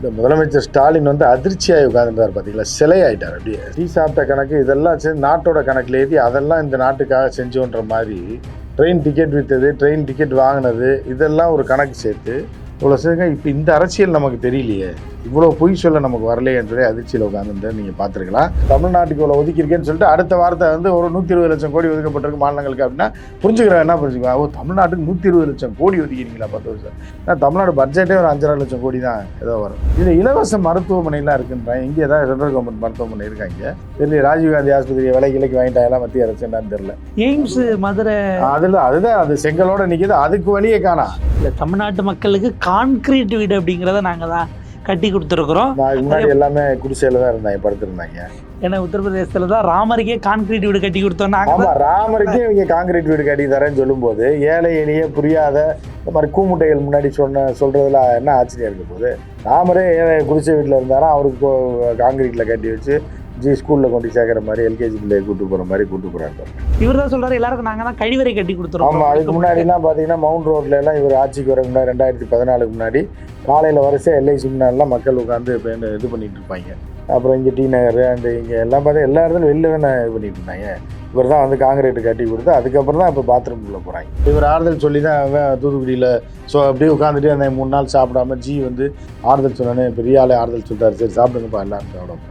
இந்த முதலமைச்சர் ஸ்டாலின் வந்து அதிர்ச்சியாகி உட்காந்துருந்தார் பார்த்தீங்களா? சிலை அப்படியே டீ சாப்பிட்ட கணக்கு இதெல்லாம் சேர்ந்து நாட்டோட கணக்கில் ஏற்றி அதெல்லாம் இந்த நாட்டுக்காக செஞ்சோன்ற மாதிரி ட்ரெயின் டிக்கெட் விற்றது ட்ரெயின் டிக்கெட் வாங்கினது இதெல்லாம் ஒரு கணக்கு சேர்த்து இவ்வளோ சேர்க்க இப்போ இந்த அரசியல் நமக்கு தெரியலையே. இவ்வளோ பொய் சொல்ல நமக்கு வரலையேன்னு சொல்லி அதிர்ச்சியில் உட்காந்துட்டு நீங்கள் பார்த்துருக்கலாம். தமிழ்நாட்டுக்கு இவ்வளோ ஒதுக்கியிருக்கேன்னு சொல்லிட்டு அடுத்த வார்த்தை வந்து ஒரு நூற்றி இருபது லட்சம் கோடி ஒதுக்கப்பட்டிருக்கு மாநிலங்களுக்கு அப்படின்னா புரிஞ்சுக்கிறேன். என்ன புரிஞ்சுக்குவேன் ஓ தமிழ்நாட்டுக்கு நூற்றி இருபது லட்சம் கோடி ஒதுக்கிறீங்களா பத்து வருஷம்? ஏன்னா தமிழ்நாடு பட்ஜெட்டே ஒரு அஞ்சரை லட்சம் கோடி தான் ஏதோ வரும். இது இலவச மருத்துவமனைலாம் இருக்குன்றாங்க இங்கே ஏதாவது சென்ட்ரல் கவர்மெண்ட் மருத்துவமனை இருக்காங்க. தெரியல ராஜீவ்காந்தி ஆஸ்பத்திரி விலை கிளைக்கு வாங்கிட்டாங்களா மத்திய அரசு என்னன்னு தெரியல. எய்ம்ஸ் மதுரை. அதில் அதுதான் அது செங்கலோட நிற்கிது அதுக்கு வழியே காணா. இல்ல, தமிழ்நாட்டு மக்களுக்கு கான்கிரீட் வீடு அப்படிங்கிறத நாங்க தான் கட்டி கொடுத்துருக்குறோம். முன்னாடி எல்லாமே குடிசையில தான் இருந்தாங்க படுத்திருந்தாங்க. ஏன்னா உத்தரப்பிரதேசத்துல தான் ராமருக்கே கான்கிரீட் வீடு கட்டி கொடுத்தோம். நாங்க ஆமா ராமருக்கே இவங்க காங்கிரீட் வீடு கட்டி தரேன்னு சொல்லும்போது ஏழை எளிய புரியாத இந்த மாதிரி கூமுட்டைகள் முன்னாடி சொன்ன சொல்றதுல என்ன ஆச்சரியம் இருக்க போகுது? ராமரே ஏழை குடிசை வீட்டில் இருந்தாரா அவருக்கு கோ- காங்கிரீட்ல கட்டி வச்சு ஜி ஸ்கூல்ல கொண்டு சேர்க்குற மாதிரி எல்கேஜி பிள்ளைய கூட்டு போற மாதிரி கூட்டு போறாங்க. இவர் தான் சொல்றாரு எல்லாருக்கும் நாங்க தான் கழிவறை கட்டி ஆமா அதுக்கு முன்னாடி கொடுத்துருக்கோம் எல்லாம் பாத்தீங்கன்னா மவுண்ட் ரோட்ல எல்லாம் இவர் ஆட்சிக்கு வர முன்னாடி ரெண்டாயிரத்தி பதினாலுக்கு முன்னாடி காலையில வரிசை எல்ஐசி முன்னாடிலாம் மக்கள் உட்காந்து இப்போ என்ன இது பண்ணிட்டு இருப்பாங்க. அப்புறம் இங்கே டி நகர் அந்த இங்கே எல்லாம் பார்த்தா எல்லா இடத்துலையும் வெளில தானே இது பண்ணிட்டு இருந்தாங்க. இவர் தான் வந்து காங்கிரீட் கட்டி கொடுத்து அதுக்கப்புறம் தான் இப்போ பாத்ரூம் உள்ள போகிறாங்க இவர் ஆறுதல் சொல்லி தான் அவன் தூத்துக்குடியில் ஸோ அப்படியே உட்காந்துட்டு அந்த மூணு நாள் சாப்பிடாம ஜி வந்து ஆறுதல் சொன்னோன்னே பெரிய ஆளே ஆறுதல் சொல்லிட்டாரு சரி சாப்பிடுங்கப்பா எல்லாரும் சாப்பிட போகிறாங்க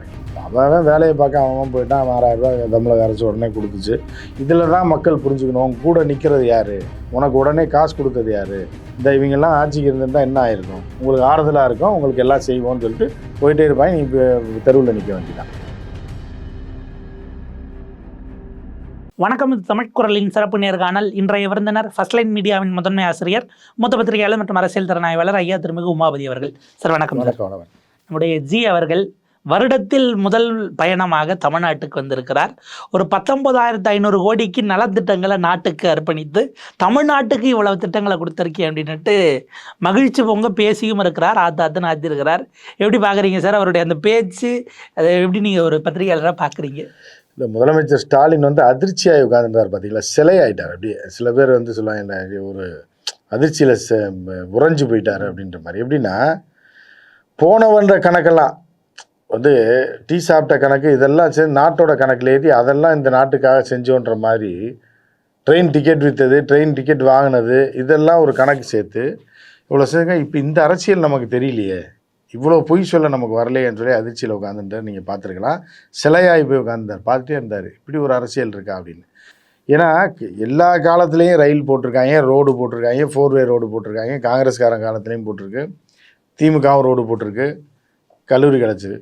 அவன் வேலையை பார்க்க அவன் போயிட்டான். ரூபாய் தமிழக அரசு உடனே கொடுத்துச்சு. இதில் தான் மக்கள் புரிஞ்சுக்கணும் உங்க கூட நிற்கிறது யாரு? உனக்கு உடனே காசு கொடுத்தது யாரு? இந்த இவங்கெல்லாம் ஆட்சிக்கு இருந்திருந்தா என்ன ஆயிருக்கும்? உங்களுக்கு ஆறுதலாக இருக்கும் உங்களுக்கு எல்லாம் செய்வோம்னு சொல்லிட்டு போயிட்டே இருப்பாங்க நீ இப்போ தெருவில் நிற்க வேண்டியதான் வணக்கம் இது தமிழ் குரலின் சிறப்பு நேர்காணல் இன்றைய விருந்தினர் ஃபர்ஸ்ட் லைன் மீடியாவின் முதன்மை ஆசிரியர் மூத்த பத்திரிகையாளர் மற்றும் அரசியல் திறனாய்வாளர் ஐயா திருமிகு உமாபதி அவர்கள். சார் வணக்கம் சார். நம்முடைய ஜி அவர்கள் வருடத்தில் முதல் பயணமாக தமிழ்நாட்டுக்கு வந்திருக்கிறார். ஒரு பத்தொன்பதாயிரத்து ஐநூறு கோடிக்கு நலத்திட்டங்களை நாட்டுக்கு அர்ப்பணித்து தமிழ்நாட்டுக்கு இவ்வளவு திட்டங்களை கொடுத்துருக்கேன் அப்படின்னுட்டு மகிழ்ச்சி பொங்க பேசியும் இருக்கிறார் ஆத்தாத்துன்னு ஆத்திருக்கிறார். எப்படி பார்க்குறீங்க சார் அவருடைய அந்த பேச்சு? அதை எப்படி நீங்கள் ஒரு பத்திரிகையாளராக பார்க்குறீங்க இந்த முதலமைச்சர் ஸ்டாலின் வந்து அதிர்ச்சியாகி உட்காந்துருந்தார் பார்த்தீங்களா சிலை ஆகிட்டார் அப்படியே. சில பேர் வந்து சொல்லுவாங்க என்ன ஒரு அதிர்ச்சியில் உறைஞ்சு போயிட்டார் அப்படின்ற மாதிரி. எப்படின்னா போனவன்ற கணக்கெல்லாம் வந்து டீ சாப்பிட்ட கணக்கு இதெல்லாம் சேர்ந்து நாட்டோட கணக்கில் ஏற்றி அதெல்லாம் இந்த நாட்டுக்காக செஞ்சோன்ற மாதிரி ட்ரெயின் டிக்கெட் விற்றது ட்ரெயின் டிக்கெட் வாங்கினது இதெல்லாம் ஒரு கணக்கு சேர்த்து இவ்வளோ சேர்க்க இப்போ இந்த அரசியல் நமக்கு தெரியலையே. இவ்வளோ பொய் சொல்ல நமக்கு வரலையேன்னு சொல்லி அதிர்ச்சியில் உட்காந்துட்டார் நீங்கள் பார்த்துருக்கலாம். சிலையாகி போய் உட்காந்துருந்தார் பார்த்துட்டே இருந்தார். இப்படி ஒரு அரசியல் இருக்கா அப்படின்னு. ஏன்னா எல்லா காலத்துலேயும் ரயில் போட்டிருக்காங்க ரோடு போட்டிருக்காங்க ஃபோர்வே ரோடு போட்டிருக்காங்க காங்கிரஸ்காரன் காலத்துலேயும் போட்டிருக்கு திமுகவும் ரோடு போட்டிருக்கு கல்லூரி கிடச்சிது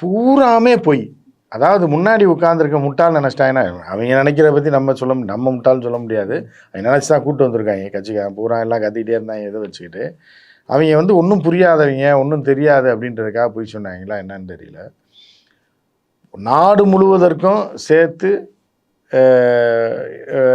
பூராமே பொய். அதாவது முன்னாடி உட்காந்துருக்க முட்டாள் நினச்சிட்டாங்கன்னா அவங்க நினைக்கிறத பற்றி நம்ம சொல்ல நம்ம முட்டாள்னு சொல்ல முடியாது. அவங்க நினச்சி தான் கூட்டு வந்திருக்காங்க. கட்சிக்காரன் பூரா எல்லாம் கத்திக்கிட்டே இருந்தாங்க எதை வச்சுக்கிட்டு. அவங்க வந்து ஒன்றும் புரியாதவங்க ஒன்றும் தெரியாது அப்படின்றதுக்காக போய் சொன்னாங்களா என்னன்னு தெரியல. நாடு முழுவதற்கும் சேர்த்து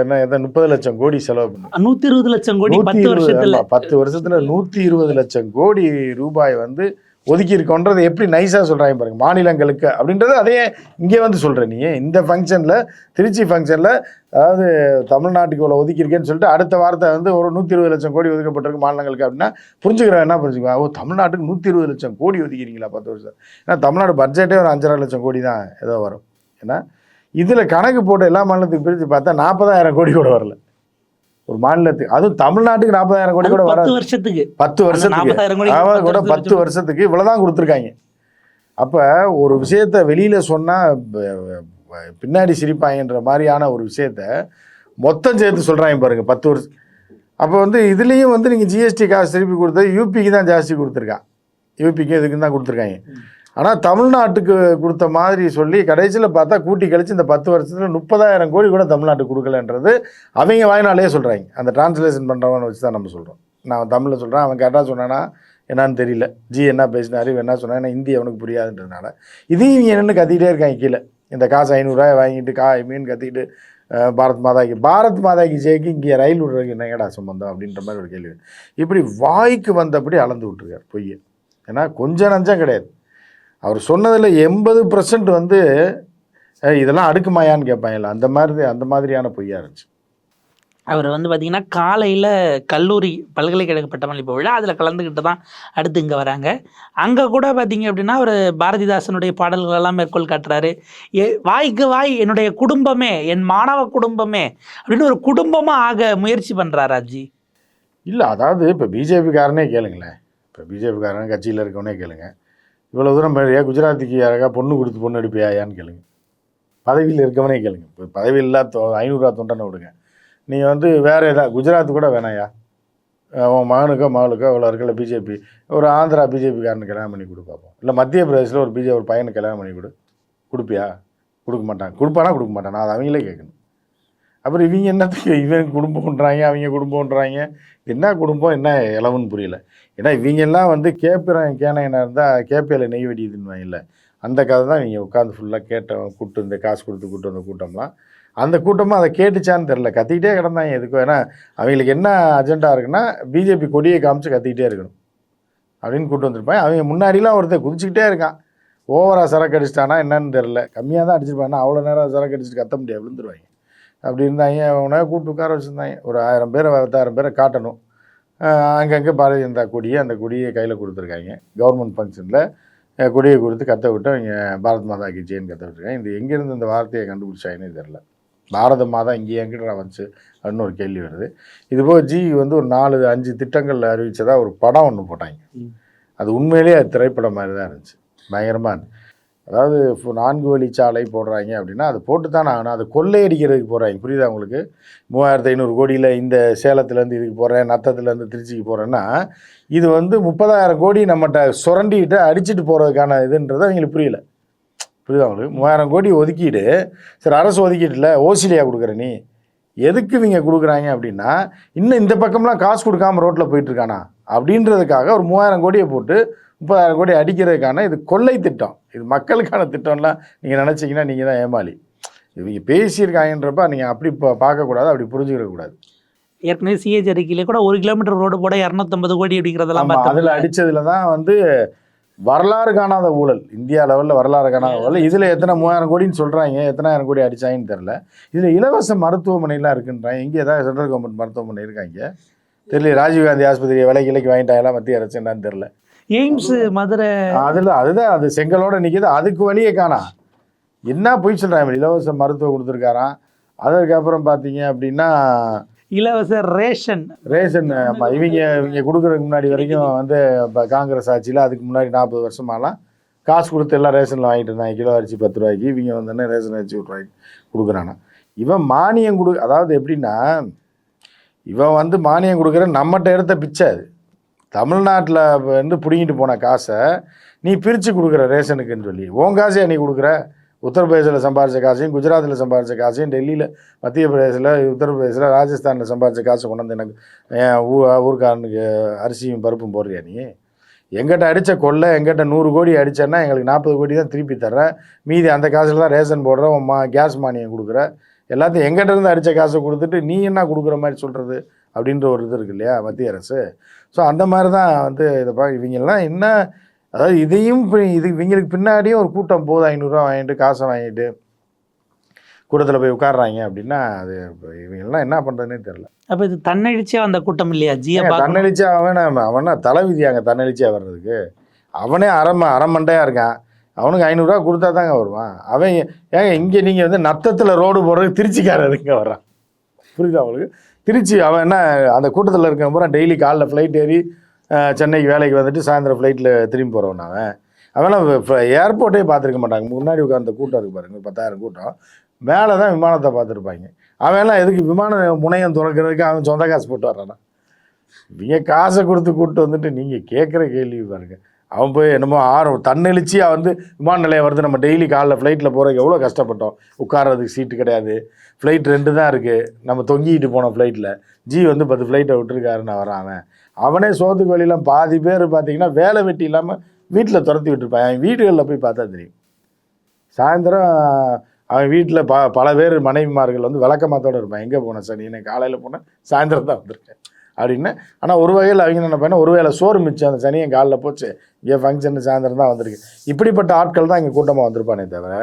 என்ன முப்பது லட்சம் கோடி செலவு பண்ணு நூற்றி இருபது லட்சம் கோடி பத்து இருபது, வருஷத்துல. பத்து வருஷத்துல நூத்தி இருபது லட்சம் கோடி ரூபாய் வந்து ஒதுக்கி இருக்கோன்றது எப்படி நைஸாக சொல்கிறாங்க பாருங்க. மாநிலங்களுக்கு அப்படின்றது அதே இங்கே வந்து சொல்கிறேன் நீ. இந்த ஃபங்க்ஷனில் திருச்சி ஃபங்க்ஷனில் அதாவது தமிழ்நாட்டுக்கு இவ்வளோ ஒதுக்கியிருக்கேன்னு சொல்லிட்டு அடுத்த வாரத்தை வந்து ஒரு நூற்றி இருபது லட்சம் கோடி ஒதுக்கப்பட்டிருக்கு மாநிலங்களுக்கு அப்படின்னா புரிஞ்சுக்கிறேன் என்ன புரிஞ்சுக்குவேன்? ஓ தமிழ்நாட்டுக்கு நூற்றி இருபது லட்சம் கோடி ஒதுக்கிறீங்களா பத்து வருஷம்? ஏன்னா தமிழ்நாடு பட்ஜெட்டே ஒரு அஞ்சரை லட்சம் கோடி தான் ஏதோ வரும். ஏன்னா இதில் கணக்கு போட்டு எல்லா மாநிலத்துக்கு பிரித்து பார்த்தா நாற்பதாயிரம் கோடி கூட வரல. ஒரு மாநிலத்துக்கு அதுவும் தமிழ்நாட்டுக்கு நாற்பதாயிரம் கோடி கூட வராது. வருஷத்துக்கு. பத்து வருஷத்துக்கு. 40,000 கோடி பத்து வருஷத்துக்கு இவ்வளவுதான் கொடுத்துருக்காங்க. அப்ப ஒரு விஷயத்த வெளியில சொன்னா ப- ப- பின்னாடி சிரிப்பாங்கன்ற மாதிரியான ஒரு விஷயத்த மொத்தம் சேர்த்து சொல்றாங்க பாருங்க பத்து வருஷம் அப்போ வந்து இதுலேயும் வந்து நீங்கள் ஜிஎஸ்டி காசு திருப்பி கொடுத்தது யூபிக்கு தான் ஜாஸ்தி கொடுத்துருக்கான் யூபிக்கு இதுக்கு தான் கொடுத்துருக்காங்க. ஆனால் தமிழ்நாட்டுக்கு கொடுத்த மாதிரி சொல்லி கடைசியில் பார்த்தா கூட்டி கழித்து இந்த பத்து வருஷத்தில் முப்பதாயிரம் கோடி கூட தமிழ்நாட்டுக்கு கொடுக்கலன்றது அவங்க வாய்னாலே சொல்கிறாங்க அந்த டிரான்ஸ்லேஷன் பண்ணுறவனை வச்சு தான் நம்ம சொல்கிறோம் நான் தமிழில் சொல்கிறேன் அவன் கேட்டால் சொன்னானா என்னான்னு தெரியல. ஜி என்ன பேசினார் இவன் என்ன சொன்னான் ஏன்னா ஹிந்தி அவனுக்கு புரியாதுன்றதுனால. இதையும் இவங்க என்னென்னு கத்திக்கிட்டே இருக்காங்க கீழே. இந்த காசு ஐநூறுரூவா வாங்கிட்டு கா மீன் கத்திக்கிட்டு பாரத் மாதாக்கு பாரத் மாதாக்கு ஜெயிக்கு இங்கே ரயில் விடுறதுக்கு என்னங்கடா சம்பந்தம் அப்படின்ற மாதிரி ஒரு கேள்வி. இப்படி வாய்க்கு வந்தபடி அளந்து விட்டுருக்கார் பொய்யை. ஏன்னா கொஞ்சம் நஞ்சம் கிடையாது. அவர் சொன்னதில் எண்பது பர்சன்ட் வந்து இதெல்லாம் அடுக்குமாயான்னு கேட்பாங்கல்ல அந்த மாதிரி அந்த மாதிரியான பொய்யா இருந்துச்சு. அவர் வந்து பார்த்தீங்கன்னா காலையில் கல்லூரி பல்கலைக்கழக பட்டமளிப்பு விழா அதில் கலந்துக்கிட்டு தான் அடுத்து இங்கே வராங்க. அங்கே கூட பார்த்தீங்க அப்படின்னா அவர் பாரதிதாசனுடைய பாடல்கள் எல்லாம் மேற்கோள் காட்டுறாரு. ஏ வாய்க்கு வாய் என்னுடைய குடும்பமே என் மாணவ குடும்பமே அப்படின்னு ஒரு குடும்பமாக ஆக முயற்சி பண்ணுறாரு அஜி இல்லை அதாவது இப்போ பிஜேபிக்காரனே கேளுங்களேன். இப்போ பிஜேபிக்காரன் கட்சியில் இருக்கவனே கேளுங்க. இவ்வளோ தூரம் ஏன் குஜராத்திக்கு யாராக பொண்ணு கொடுத்து பொண்ணு எடுப்பியாயான்னு கேளுங்க. பதவியில் இருக்கவனே கேளுங்க. இப்போ பதவியில் இல்லாத ஐநூறுரூவா தொண்டனை விடுங்க. நீங்கள் வந்து வேறு எதாவது குஜராத் கூட வேணாயா? அவன் மகனுக்கோ மகளுக்கோ இவ்வளோ இருக்கல பிஜேபி. ஒரு ஆந்திரா பிஜேபிக்காரனு கல்யாணம் பண்ணி கொடு பார்ப்போம் இல்லை மத்திய பிரதேசில் ஒரு பிஜே ஒரு பையனுக்கு கல்யாணம் பண்ணி கொடு. கொடுப்பியா? கொடுக்க மாட்டான். கொடுப்பானா கொடுக்க மாட்டான். நான் அதை அவங்களே கேட்கணும். அப்புறம் இவங்க என்னத்துக்கு இவன் குடும்பம்ன்றாங்க அவங்க குடும்பம்ன்றாங்க என்ன குடும்பம் என்ன இளவுன்னு புரியல. ஏன்னா இவங்கெல்லாம் வந்து கேப்பிறன் கேனையனாக இருந்தால் கேப்பையில் நெய் வெடியுதுன்னு இல்லை அந்த கதை தான் இவங்க உட்காந்து ஃபுல்லாக கேட்டோம் கூட்டு இந்த காசு கொடுத்து கூட்டு வந்த கூட்டம்லாம். அந்த கூட்டமும் அதை கேட்டுச்சான்னு தெரில கத்திக்கிட்டே கிடந்தாங்க எதுக்கும் ஏன்னா அவங்களுக்கு என்ன அஜெண்டா இருக்குன்னா பிஜேபி கொடியை காமிச்சு கத்திக்கிட்டே இருக்கணும் அப்படின்னு கூட்டு வந்திருப்பாங்க. அவங்க முன்னாடிலாம் ஒருத்தர் குதிச்சுக்கிட்டே இருக்கான். ஓவராக சரக்கு அடிச்சிட்டானா என்னன்னு தெரில கம்மியாக தான் அடிச்சிருப்பாங்கன்னா அவ்வளோ நேரம் சரக்கு அடிச்சுட்டு கத்த முடியாது. விழுந்துருவாங்க. அப்படி இருந்தாங்க அவனை கூப்பிட்டு உட்கார வச்சுருந்தாங்க. ஒரு ஆயிரம் பேரை பத்தாயிரம் பேரை காட்டணும். அங்கங்கே பாரதிய ஜனதா கொடியை அந்த கொடியை கையில் கொடுத்துருக்காங்க. கவர்மெண்ட் ஃபங்க்ஷனில் கொடியை கொடுத்து கத்த விட்டு அவங்க பாரத் மாதா கி ஜெயின் கத்த விட்டுருக்காங்க. இது எங்கேருந்து இந்த வார்த்தையை கண்டுபிடிச்சாங்கன்னு தெரில பாரத மாதா இங்கே எங்கிட்ட வந்துச்சு? அப்படின்னு ஒரு கேள்வி வருது. இது போக ஜி வந்து ஒரு நாலு அஞ்சு திட்டங்கள் அறிவிச்சதா ஒரு படம் ஒன்று போட்டாங்க. அது உண்மையிலேயே அது திரைப்படம் மாதிரி தான் இருந்துச்சு. பயங்கரமாக இருந்துச்சு. அதாவது இப்போ நான்கு வழிச்சாலை போடுறாங்க அப்படின்னா அது போட்டு தான் ஆகணும். அது கொள்ளையடிக்கிறதுக்கு போகிறாங்க புரியுதா உங்களுக்கு? மூவாயிரத்து ஐநூறு கோடியில் இந்த சேலத்துலேருந்து இதுக்கு போகிறேன் நத்தத்துலேருந்து திருச்சிக்கு போகிறேன்னா இது வந்து முப்பதாயிரம் கோடி நம்மகிட்ட சுரண்டிக்கிட்டு அடிச்சிட்டு போகிறதுக்கான இதுன்றது அவங்களுக்கு புரியல. புரியுதா உங்களுக்கு? மூவாயிரம் கோடி ஒதுக்கிட்டு சரி அரசு ஒதுக்கிட்டுல ஓசிலியா கொடுக்குற நீ. எதுக்கு இவங்க கொடுக்குறாங்க அப்படின்னா இன்னும் இந்த பக்கம்லாம் காசு கொடுக்காம ரோட்டில் போயிட்டுருக்கானா அப்படின்றதுக்காக ஒரு மூவாயிரம் கோடியை போட்டு முப்பதாயிரம் கோடி அடிக்கிறதுக்கான இது கொள்ளை திட்டம். இது மக்களுக்கான திட்டம்லாம் நீங்கள் நினச்சிங்கன்னா நீங்கள் தான் ஏமாளி. இவங்க பேசியிருக்காங்கன்றப்ப நீங்கள் அப்படி இப்போ பார்க்கக்கூடாது அப்படி புரிஞ்சுக்கிடக்கூடாது ஏற்கனவே சிஏஜி அறிக்கையிலே கூட ஒரு கிலோமீட்டர் ரோடு போட இரநூத்தம்பது கோடி அப்படிங்கிறதெல்லாம் அதுல அடிச்சதுல தான் வந்து வரலாறு காணாத ஊழல். இந்தியா லெவல்ல வரலாறு காணாத ஊழல். இதுல எத்தனை மூவாயிரம் கோடின்னு சொல்றாங்க. எத்தனாயிரம் கோடி அடிச்சாங்கன்னு தெரியல. இதுல இலவச மருத்துவமனைலாம் இருக்குன்றாங்க. இங்க ஏதாவது சென்ட்ரல் கவர்மெண்ட் மருத்துவமனை இருக்காங்க. தெரியல ராஜீவ்காந்தி ஆஸ்பத்திரி விலைக்கு விலைக்கு வாங்கிட்டாங்களா மத்திய அரசு என்னன்னு தெரியல. எய்ம்ஸ் மதுரை. அதுல அதுதான் அது செங்கலோட நிக்குது. அதுக்கு வழியே காணா. என்ன போய் சொல்றாங்க இலவச மருத்துவம் கொடுத்துருக்காராம். அதுக்கப்புறம் பார்த்தீங்க அப்படின்னா இலவச ரேஷன். ரேஷன் ஆமா, இவங்க இவங்க கொடுக்குறதுக்கு முன்னாடி வரைக்கும் வந்து இப்போ காங்கிரஸ் ஆட்சியில் அதுக்கு முன்னாடி நாற்பது வருஷமாலாம் காசு கொடுத்து எல்லாம் ரேஷனில் வாங்கிட்டு இருந்தாங்க. கிலோ அரிசி பத்து ரூபாய்க்கு. இவங்க வந்தோடனே ரேஷன் அரிசி ரூபாய்க்கு கொடுக்குறானா. இவன் மானியம் கொடு அதாவது எப்படின்னா இவன் வந்து மானியம் கொடுக்குற நம்மகிட்ட எடுத்த பிச்சை அது. தமிழ்நாட்டில் வந்து பிடுங்கிட்டு போன காசை நீ பிரித்து கொடுக்குற ரேஷனுக்குன்னு சொல்லி. உன் காசையை நீ கொடுக்குற? உத்தரப்பிரதேசில் சம்பாதிச்ச காசையும் குஜராத்தில் சம்பாதிச்ச காசையும் டெல்லியில் மத்திய பிரதேசில் உத்தரப்பிரதேசில் ராஜஸ்தானில் சம்பாதிச்ச காசை கொண்டு வந்து எனக்கு என் ஊ ஊருக்காரனுக்கு அரிசியும் பருப்பும் போடுறியா நீ? எங்கிட்ட அடித்த கொள்ளை எங்கிட்ட நூறு கோடி அடித்தேன்னா எங்களுக்கு நாற்பது கோடி தான் திருப்பி தர்றேன் மீதி அந்த காசில் தான் ரேஷன் போடுறேன் உன் மா கேஸ் மானியம் கொடுக்குற. எல்லாத்தையும் எங்கிட்ட இருந்து அடித்த காசை கொடுத்துட்டு நீ என்ன கொடுக்குற மாதிரி சொல்கிறது அப்படின்ற ஒரு இது இருக்கு இல்லையா மத்திய அரசு? ஸோ அந்த மாதிரி தான் வந்து இதை பா இவங்கெல்லாம் என்ன அதாவது இதையும் இது இவங்களுக்கு பின்னாடியும் ஒரு கூட்டம் போகுது ஐநூறுரூவா வாங்கிட்டு காசை வாங்கிட்டு கூட்டத்தில் போய் உட்கார்றாங்க அப்படின்னா அது இவங்கெல்லாம் என்ன பண்ணுறதுனே தெரில அப்ப இது தன்னெழுச்சியா வந்த கூட்டம் இல்லையா? ஜிய ஏங்க, பார்க்கணும். தன்னெழுச்சியா அவன் அவனா தலைவிதியாங்க தன்னெழுச்சியா வர்றதுக்கு. அவனே அரை அரமண்டையாக இருக்கான். அவனுக்கு ஐநூறுரூவா கொடுத்தா தாங்க வருவான். அவன் ஏங்க இங்கே நீங்கள் வந்து நத்தத்தில் ரோடு போடுறதுக்கு திருச்சிக்காரருங்க வர்றான். புரியுதா அவளுக்கு திருச்சி அவன் என்ன அந்த கூட்டத்தில் இருக்க பூரா டெய்லி காலைல ஃப்ளைட் ஏறி சென்னைக்கு வேலைக்கு வந்துட்டு சாயந்தரம் ஃப்ளைட்டில் திரும்பி போகிறவன் அவன். அவெல்லாம் ஏர்போர்ட்டே பார்த்துருக்க மாட்டாங்க. முன்னாடி உட்காந்த கூட்டம் இருக்கு பாருங்க பத்தாயிரம் கூட்டம். மேலே தான் விமானத்தை பார்த்துருப்பாங்க. அவன் எல்லாம் எதுக்கு விமான முனையம் துறக்கிறதுக்கு அவன் சொந்த காசு போட்டு வர்றானா? இவங்க காசை கொடுத்து கூப்பிட்டு வந்துட்டு நீங்கள் கேட்குற கேள்வி பாருங்கள் அவன் போய் என்னமோ ஆர்வம் தன்னெழுச்சியாக வந்து விமான நிலையம் வருது. நம்ம டெய்லி காலைல ஃப்ளைட்டில் போகிறதுக்கு எவ்வளோ கஷ்டப்பட்டோம். உட்கார்றதுக்கு சீட்டு கிடையாது. ஃப்ளைட் ரெண்டு தான் இருக்குது நம்ம தொங்கிட்டு போனோம் ஃப்ளைட்டில் ஜி வந்து பத்து ஃப்ளைட்டை விட்டுருக்காருன்னு வரான் அவன். அவனே சோத்துக்கு வழியெல்லாம் பாதி பேர் பார்த்தீங்கன்னா வேலை வெட்டி இல்லாமல் வீட்டில் துரத்தி விட்டுருப்பான். அவன் வீடுகளில் போய் பார்த்தா தெரியும். சாயந்தரம் அவன் வீட்டில் ப பல பேர் மனைவிமார்கள் வந்து விளக்கமாத்தோடு இருப்பான். எங்கே போனேன் சனி? காலையில் போனேன் சாயந்தரம் தான் வந்திருக்கேன். அப்படின்னு. ஆனால் ஒரு வகையில் அவங்க என்ன பண்ண ஒரு வேளை சோறு மிச்சம் அந்த சனியன் காலில் போச்சு இங்கே ஃபங்க்ஷன் சாயந்தரம் தான் வந்திருக்கு. இப்படிப்பட்ட ஆட்கள் தான் இங்கே கூட்டமாக வந்திருப்பானே தவிர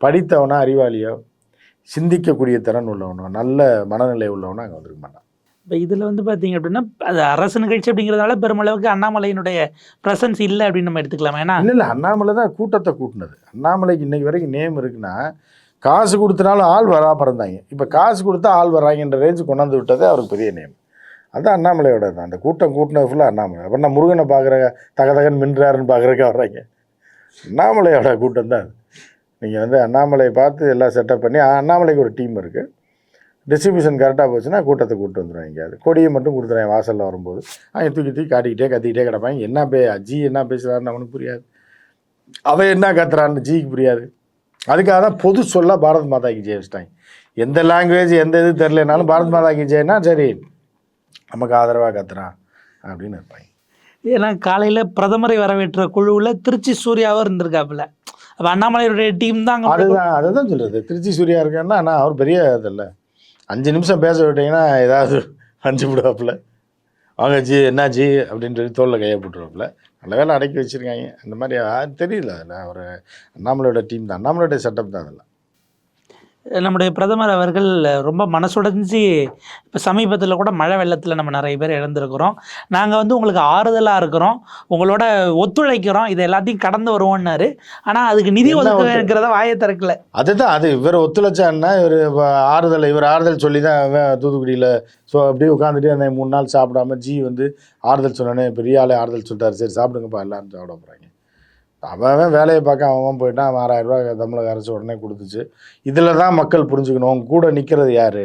படித்தவனா அறிவாளியோ சிந்திக்கக்கூடிய திறன் உள்ளவனோ நல்ல மனநிலை உள்ளவனோ அங்கே வந்திருக்க மாட்டான். இப்போ இதில் வந்து பார்த்தீங்க அப்படின்னா அது அரசு நிகழ்ச்சி அப்படிங்கிறதால பெருமளவுக்கு அண்ணாமலையினுடைய ப்ரெசன்ஸ் இல்லை அப்படின்னு நம்ம எடுத்துக்கலாம்? ஏன்னா இல்லை இல்லை அண்ணாமலை தான் கூட்டத்தை கூட்டினது. அண்ணாமலைக்கு இன்னைக்கு வரைக்கும் நேம் இருக்குன்னா காசு கொடுத்தனாலும் ஆள் வரா பிறந்தாங்க இப்போ காசு கொடுத்தா ஆள் வராங்கன்ற ரேஞ்சு கொண்டாந்து விட்டது அவருக்கு பெரிய நேம் அதுதான் அண்ணாமலையோட தான். அந்த கூட்டம் கூட்டினது ஃபுல்லாக அண்ணாமலை. அப்புறம் நான் முருகனை பார்க்குற தகதகன் மின்றாருன்னு பார்க்குறக்கா வர்றாங்க. அண்ணாமலையோட கூட்டம் தான் அது. நீங்கள் வந்து அண்ணாமலையை பார்த்து எல்லாம் செட்டப் பண்ணி அண்ணாமலைக்கு ஒரு டீம் இருக்குது டிஸ்ட்ரிபியூஷன் கரெக்டாக போச்சுன்னா கூட்டத்தை கூப்பிட்டு வந்துடுவாங்க அது கொடியை மட்டும் கொடுத்துருவாங்க வாசலில் வரும்போது. அவன் தூக்கி தூக்கி காட்டிக்கிட்டே கத்திக்கிட்டே கிடப்பாங்க. என்ன பே ஜி என்ன பேசுகிறாருன்னு அவனுக்கு புரியாது. அவன் என்ன கத்துறான்னு ஜிக்கு புரியாது. அதுக்காக தான் பொது சொல்ல பாரத் மாதாக்கு கி எந்த லாங்குவேஜ் எந்த இது தெரிலனாலும் பாரத் மாதாக்கு கி சரி. நமக்கு ஆதரவாக கத்துறான் அப்படின்னு இருப்பாங்க. ஏன்னா காலையில் பிரதமரை வரவேற்ற குழுவில் திருச்சி சூர்யாவும் இருந்திருக்காப்புல. அப்போ அண்ணாமலையுடைய டீம் தான் அதுதான் அதை தான் சொல்கிறது திருச்சி சூர்யா இருக்காருன்னா ஆனால் அவர் பெரிய இதில்ல. அஞ்சு நிமிஷம் பேச விட்டீங்கன்னா ஏதாவது அஞ்சு விடுவாப்புல. வாங்க ஜி என்ன ஜி அப்படின்னு சொல்லி தோளில் கையை போட்டுருவாப்புல. நல்ல வேலை அடக்கி வச்சுருக்காங்க. அந்த மாதிரி தெரியல அதில் ஒரு அண்ணாமலையோட டீம் தான். அண்ணாமலையோட செட்டப் தான் அதெல்லாம். நம்முடைய பிரதமர் அவர்கள் ரொம்ப மனசுடைஞ்சு இப்போ சமீபத்தில் கூட மழை வெள்ளத்தில் நம்ம நிறைய பேர் இழந்திருக்கிறோம் நாங்கள் வந்து உங்களுக்கு ஆறுதலாக இருக்கிறோம். உங்களோட ஒத்துழைக்கிறோம். இது எல்லாத்தையும் கடந்து வருவோம்னாரு. ஆனால் அதுக்கு நிதி என்ன ஒதுக்க ஒத்து- இருக்கிறத வாயை திறக்கல. அதுதான் அது இவர் ஒத்துழைச்சான்னா இவர் ஆறுதல் இவர் ஆறுதல் சொல்லி தான் தூத்துக்குடியில் ஸோ அப்படியே உட்காந்துட்டு அந்த மூணு நாள் சாப்பிடாம ஜி வந்து ஆறுதல் சொன்னோன்னே பெரிய ஆளே ஆறுதல் சொல்லிட்டாரு. சரி சாப்பிடுங்கப்பா எல்லாரும் சாப்பிட போகிறாங்க அவன் வேலையை பார்க்க அவன் போயிட்டான். அவன் தமிழக அரசு உடனே கொடுத்துச்சு. இதில் தான் மக்கள் புரிஞ்சுக்கணும். உங்க கூட நிற்கிறது யார்?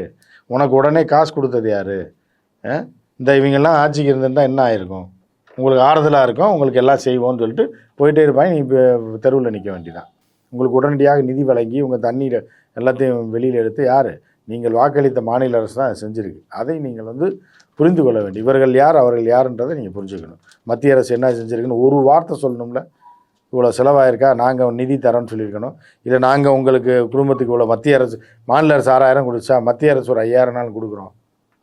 உனக்கு உடனே காசு கொடுத்தது யார்? இந்த இவங்கெல்லாம் ஆட்சிக்கு இருந்திருந்தால் என்ன ஆயிருக்கும்? உங்களுக்கு ஆறுதலாக இருக்கும். உங்களுக்கு எல்லாம் செய்வோம்னு சொல்லிட்டு போயிட்டே இருப்பாங்க. நீ இப்போ தெருவில் நிற்க வேண்டியதான் உங்களுக்கு உடனடியாக நிதி வழங்கி உங்கள் தண்ணீர் எல்லாத்தையும் வெளியில் எடுத்து யார்? நீங்கள் வாக்களித்த மாநில அரசு தான் செஞ்சுருக்கு. அதை நீங்கள் வந்து புரிந்து கொள்ள வேண்டும். இவர்கள் யார் அவர்கள் யாருன்றதை நீங்கள் புரிஞ்சுக்கணும். மத்திய அரசு என்ன செஞ்சுருக்குன்னு ஒரு வார்த்தை சொல்லணும்ல. இவ்வளோ செலவாயிருக்கா? நாங்கள் நிதி தரோன்னு சொல்லியிருக்கணும். இல்லை நாங்கள் உங்களுக்கு குடும்பத்துக்கு இவ்வளோ மத்திய அரசு மாநில அரசு ஆறாயிரம் கொடுத்தா மத்திய அரசு ஒரு ஐயாயிரம் நாள் கொடுக்குறோம்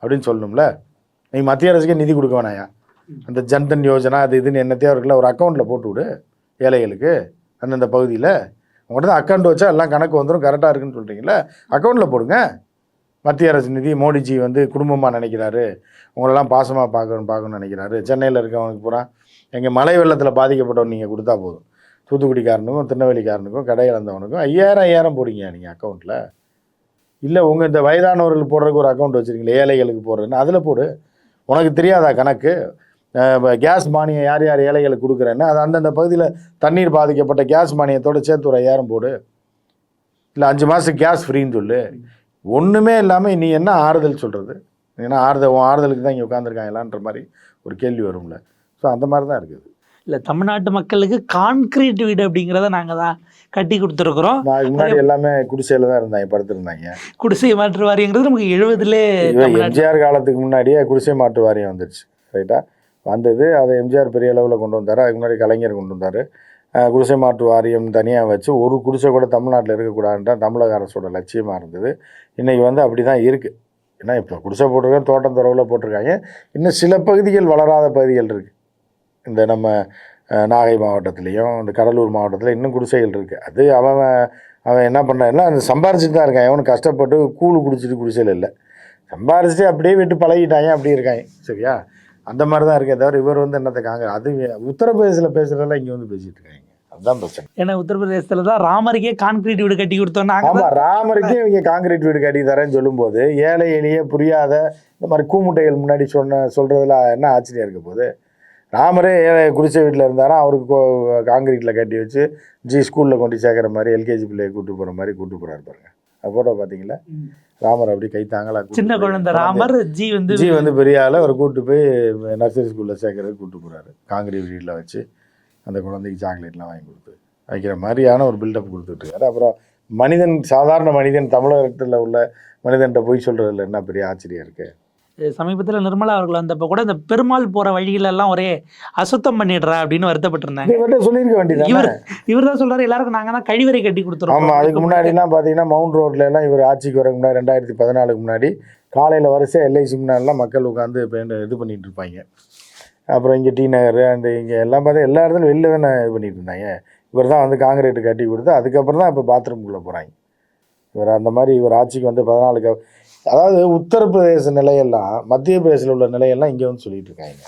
அப்படின்னு சொல்லணும்ல? நீ மத்திய அரசுக்கே நிதி கொடுக்க வேணாயா? அந்த ஜன்தன் யோஜனா அது இதுன்னு என்னத்தையும் இருக்குல்ல ஒரு அக்கௌண்ட்டில் போட்டு விடு ஏழைகளுக்கு அந்தந்த பகுதியில். உங்கள்கிட்ட தான் அக்கௌண்ட் வச்சா எல்லாம் கணக்கு வந்துடும் கரெக்டாக இருக்குன்னு சொல்கிறீங்களே அக்கௌண்ட்டில் போடுங்க. மத்திய அரசு நிதி மோடிஜி வந்து குடும்பமாக நினைக்கிறாரு. உங்களெல்லாம் பாசமாக பார்க்கணும் பார்க்கணும்னு நினைக்கிறாரு. சென்னையில் இருக்கவனுக்கு பூரா எங்கள் மழை வெள்ளத்தில் பாதிக்கப்பட்டவன் நீங்கள் கொடுத்தா போதும். தூத்துக்குடிக்காரனுக்கும் திருநெல்வேலிக்காரனுக்கும் கடை இழந்தவனுக்கும் ஐயாயிரம் ஐயாயிரம் போடுங்க நீங்கள் அக்கௌண்ட்டில் இல்லை உங்கள் இந்த வயதானவர்கள் போடுறதுக்கு ஒரு அக்கௌண்ட் வச்சுருக்கீங்களே ஏழைகளுக்கு போடுறதுன்னு அதில் போடு. உனக்கு தெரியாதா கணக்கு? கேஸ் மானியம் யார் யார் ஏழைகளுக்கு கொடுக்குறேன்னு அது அந்தந்த பகுதியில் தண்ணீர் பாதிக்கப்பட்ட கேஸ் மானியத்தோடு சேர்த்து ஒரு ஐயாயிரம் போடு. இல்லை அஞ்சு மாதத்துக்கு கேஸ் ஃப்ரீன்னு சொல்லு. ஒன்றுமே இல்லாமல் நீ என்ன ஆறுதல் சொல்கிறது ஏன்னா ஆறுதல் உன் ஆறுதலுக்கு தான் இங்கே உட்காந்துருக்காங்களான்ற மாதிரி ஒரு கேள்வி வரும்ல. ஸோ அந்த மாதிரி தான் இருக்குது. இல்லை தமிழ்நாட்டு மக்களுக்கு கான்கிரீட் வீடு அப்படிங்கிறத நாங்கள் தான் கட்டி கொடுத்துருக்குறோம். முன்னாடி எல்லாமே குடிசையில் தான் இருந்தாங்க படுத்திருந்தாங்க. குடிசை மாற்று வாரியங்கிறது நமக்கு எழுபதுலே எம்ஜிஆர் காலத்துக்கு முன்னாடியே குடிசை மாற்று வாரியம் வந்துருச்சு ரைட்டா வந்தது அதை எம்ஜிஆர் பெரிய அளவில் கொண்டு வந்தார் அதுக்கு முன்னாடி கலைஞர் கொண்டு வந்தார். குடிசை மாற்று வாரியம் தனியாக வச்சு ஒரு குடிசை கூட தமிழ்நாட்டில் இருக்கக்கூடாதுன்ற தமிழக அரசோட லட்சியமாக இருந்தது. இன்றைக்கி வந்து அப்படி தான் இருக்குது ஏன்னா இப்போ குடிசை போட்டிருக்கேன் தோட்டம் துறவில் போட்டிருக்காங்க. இன்னும் சில பகுதிகள் வளராத பகுதிகள் இருக்குது இந்த நம்ம நாகை மாவட்டத்துலேயும் இந்த கடலூர் மாவட்டத்தில் இன்னும் குடிசைகள் இருக்குது அது அவன் அவன் என்ன பண்ணான்னா அந்த சம்பாரிச்சுட்டு தான் இருக்கான். அவனுக்கு கஷ்டப்பட்டு கூழு குடிச்சிட்டு குடிசையில் இல்லை. சம்பாரிச்சுட்டு அப்படியே விட்டு பழகிட்டாங்க அப்படி இருக்காங்க. சரியா? அந்த மாதிரி தான் இருக்கே தவிர இவர் வந்து என்னத்தை காங்க அது உத்தரப்பிரதேசில் பேசுகிறதெல்லாம் இங்கே வந்து பேசிட்டு இருக்காங்க. அதுதான் பிரச்சனை. ஏன்னா உத்தரப்பிரதேசத்தில் தான் ராமருக்கே கான்கிரீட் வீடு கட்டி நாங்கள் ஆமாம் ராமருக்கே இவங்க காங்கிரீட் வீடு கட்டி தரேன்னு சொல்லும்போது ஏழை எளிய புரியாத இந்த மாதிரி கூமுட்டைகள் முன்னாடி சொன்ன சொல்கிறதுல என்ன ஆச்சரியம் இருக்க போகுது? ராமரே குடிசை வீட்டில் இருந்தாராம் அவருக்கு காங்கிரீட்டில் கட்டி வச்சு ஜி ஸ்கூலில் கொண்டு சேர்க்குற மாதிரி எல்கேஜி பிள்ளையை கூட்டு போகிற மாதிரி கூட்டு போகிறாரு பாருங்க. ஃபோட்டோ பார்த்தீங்களா? ராமர் அப்படி கை தாங்களா சின்ன குழந்தை ராமர் ஜி வந்து ஜி வந்து பெரிய ஆளை அவர் கூட்டு போய் நர்சரி ஸ்கூலில் சேர்க்கறதுக்கு கூட்டு போகிறாரு காங்கிரீட் வீட்டில் வச்சு அந்த குழந்தைக்கு சாக்லேட்லாம் வாங்கி கொடுத்து வைக்கிற மாதிரியான ஒரு பில்டப் கொடுத்துட்ருக்காரு அப்புறம் மனிதன் சாதாரண மனிதன் தமிழகத்தில் உள்ள மனிதன்கிட்ட போய் சொல்கிறதுல என்ன பெரிய ஆச்சரியம் இருக்குது சமீபத்தில் நிர்மலா அவர்கள் வந்தப்போ கூட இந்த பெருமாள் போகிற வழிகளெல்லாம் ஒரே அசுத்தம் பண்ணிடுறா அப்படின்னு வருத்தப்பட்டிருந்தாங்க சொல்லியிருக்க வேண்டியது இவர் இவர் தான் சொல்றாரு எல்லாருக்கும் நாங்கள் தான் கழிவறை கட்டி கொடுத்துருவோம் ஆமாம் அதுக்கு முன்னாடிலாம் பார்த்தீங்கன்னா மவுண்ட் ரோட்ல எல்லாம் இவர் ஆட்சிக்கு வரக்கு முன்னாடி ரெண்டாயிரத்தி பதினாலுக்கு முன்னாடி காலையில் வரிசை எல்ஐசி முன்னாடிலாம் மக்கள் உட்காந்து இது பண்ணிட்டு இருப்பாங்க. அப்புறம் இங்கே டி நகர் அந்த இங்கே எல்லாம் பார்த்தா எல்லா இடத்துலையும் வெளில தானே இது பண்ணிட்டு இருந்தாங்க. இவர் தான் வந்து காங்கிரீட் கட்டி கொடுத்து அதுக்கப்புறம் தான் இப்போ பாத்ரூம்குள்ளே போகிறாங்க இவர் அந்த மாதிரி இவர் ஆட்சிக்கு வந்து பதினாலு க அதாவது உத்தரப்பிரதேச நிலையெல்லாம் மத்திய பிரதேசில் உள்ள நிலையெல்லாம் இங்கே வந்து சொல்லிட்டு இருக்காங்க.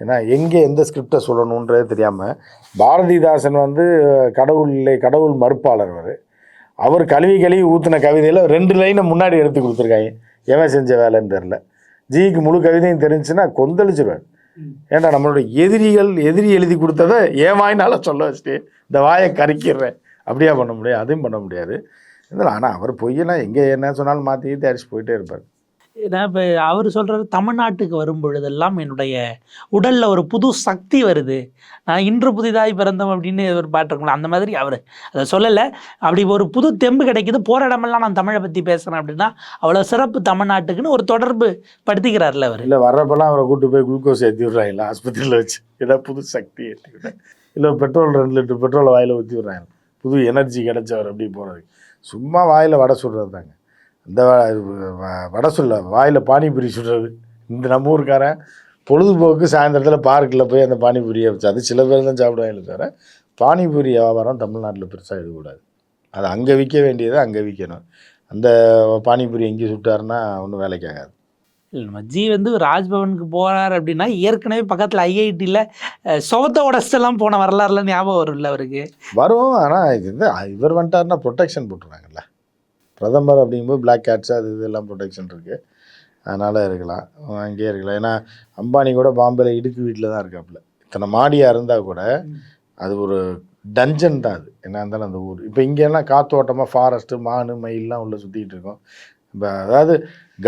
ஏன்னா எங்கே எந்த ஸ்கிரிப்டை சொல்லணுன்றதே தெரியாமல் பாரதிதாசன் வந்து கடவுள் இல்லை கடவுள் மறுப்பாளர் அவர். அவர் கழுவி கழுவி ஊற்றின கவிதையில் ரெண்டு லைனை முன்னாடி எடுத்து கொடுத்துருக்காங்க. எவன் செஞ்ச வேலைன்னு தெரில ஜிக்கு முழு கவிதையும் தெரிஞ்சுன்னா கொந்தளிச்சிருவார். ஏன்டா நம்மளோட எதிரிகள் எதிரி எழுதி கொடுத்ததை ஏன் வாயினால சொல்ல வச்சுட்டு இந்த வாயை கறிக்கிறேன் அப்படியா பண்ண முடியாது அதையும் பண்ண முடியாது. இதில் ஆனால் அவர் பொய்யெல்லாம் எங்கே என்ன சொன்னாலும் மாற்றி அடிச்சு போயிட்டே இருப்பார். ஏன்னா இப்போ அவர் சொல்கிறாரு தமிழ்நாட்டுக்கு வரும் பொழுதெல்லாம் என்னுடைய உடலில் ஒரு புது சக்தி வருது. நான் இன்று புதிதாய் பிறந்தோம் அப்படின்னு ஒரு பாட்டு இருக்கும்ல அந்த மாதிரி அவர் அதை சொல்லலை. அப்படி ஒரு புது தெம்பு கிடைக்குது. போகிற இடமெல்லாம் நான் தமிழை பற்றி பேசுகிறேன் அப்படின்னா அவ்வளோ சிறப்பு தமிழ்நாட்டுக்குன்னு ஒரு தொடர்பு படுத்திக்கிறார்ல அவர். இல்லை வர்றப்பெல்லாம் அவரை கூட்டு போய் குளுக்கோஸ் ஏற்றி விட்றாங்களா ஆஸ்பத்திரியில் வச்சு. ஏதாவது புது சக்தி ஏற்றி இல்லை பெட்ரோல் ரெண்டு லிட்டர் பெட்ரோலை வாயில் ஊற்றி விட்றாங்க. புது எனர்ஜி கிடைச்சவர் அப்படி போகிறதுக்கு. சும்மா வாயில் வடை சுடுறது தாங்க இந்த வ- வடை சொல்ல வாயில் பானிபூரி சுடுறது. இந்த நம்ம ஊருக்காரன் பொழுதுபோக்கு சாயந்தரத்தில் பார்க்கில் போய் அந்த பானிபூரியை வச்சு அது சில பேர் தான் சாப்பிடுவாங்க தவிர பானிபூரி வியாபாரம் தமிழ்நாட்டில் பெருசாக இருக்கக்கூடாது. அது அங்கே விற்க வேண்டியதை அங்கே விற்கணும் அந்த பானிபூரி எங்கே சுட்டாருன்னா ஒன்றும் வேலைக்கு ஆகாது இல்லை நம்ம ஜி வந்து ராஜ்பவனுக்கு போகிறார் அப்படின்னா ஏற்கனவே பக்கத்தில் ஐஐடியில் சுவத்தை உடச்செல்லாம் போன வரலாறுல ஞாபகம் வரும்ல அவருக்கு? வரும். ஆனால் இது வந்து இவர் வந்துட்டாருன்னா ப்ரொடெக்ஷன் போட்டுருவாங்கல்ல. பிரதமர் அப்படிங்கும்போது பிளாக் கேட்ஸ் அது இதெல்லாம் ப்ரொடெக்ஷன் இருக்குது அதனால் இருக்கலாம். அங்கேயே இருக்கலாம். ஏன்னா அம்பானி கூட பாம்பேல இடுக்கு வீட்டில் தான் இருக்காப்புல. இத்தனை மாடியாக இருந்தால் கூட அது ஒரு டஞ்சன் தான் அது. என்ன இருந்தாலும் அந்த ஊர். இப்போ இங்கெல்லாம் காத்தோட்டமாக ஃபாரஸ்ட்டு மானு மயிலெலாம் உள்ளே சுற்றிக்கிட்டு இருக்கோம். அதாவது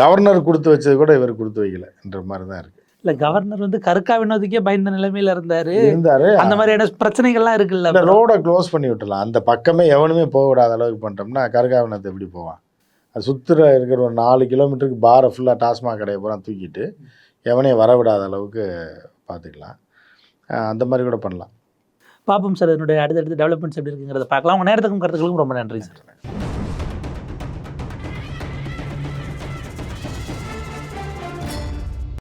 கவர்னர் கொடுத்து வச்சது கூட இவர் கொடுத்து வைக்கலன்ற மாதிரி தான் இருக்குது இல்லை கவர்னர் வந்து கருக்கா வினோதுக்கே பயந்த நிலைமையில இருந்தார். இருந்தார். அந்த மாதிரியான பிரச்சனைகள்லாம் இருக்குல்ல இந்த ரோடை க்ளோஸ் பண்ணி விட்டுலாம் அந்த பக்கமே எவனுமே போக விடாத அளவுக்கு பண்ணிட்டோம்னா கருகாவனத்தை எப்படி போவான்? அது சுற்றுற இருக்கிற ஒரு நாலு கிலோமீட்டருக்கு பாரை ஃபுல்லாக டாஸ்மாக் கடையை பூரா தூக்கிட்டு எவனையும் வர விடாத அளவுக்கு பார்த்துக்கலாம். அந்த மாதிரி கூட பண்ணலாம். பாப்போம் சார் என்னுடைய அடுத்தடுத்த டெவலப்மெண்ட்ஸ் எப்படி இருக்குங்கிறத பார்க்கலாம். உங்கள் நேரத்துக்கும் கருத்துக்களுக்கும் ரொம்ப நன்றி சார்.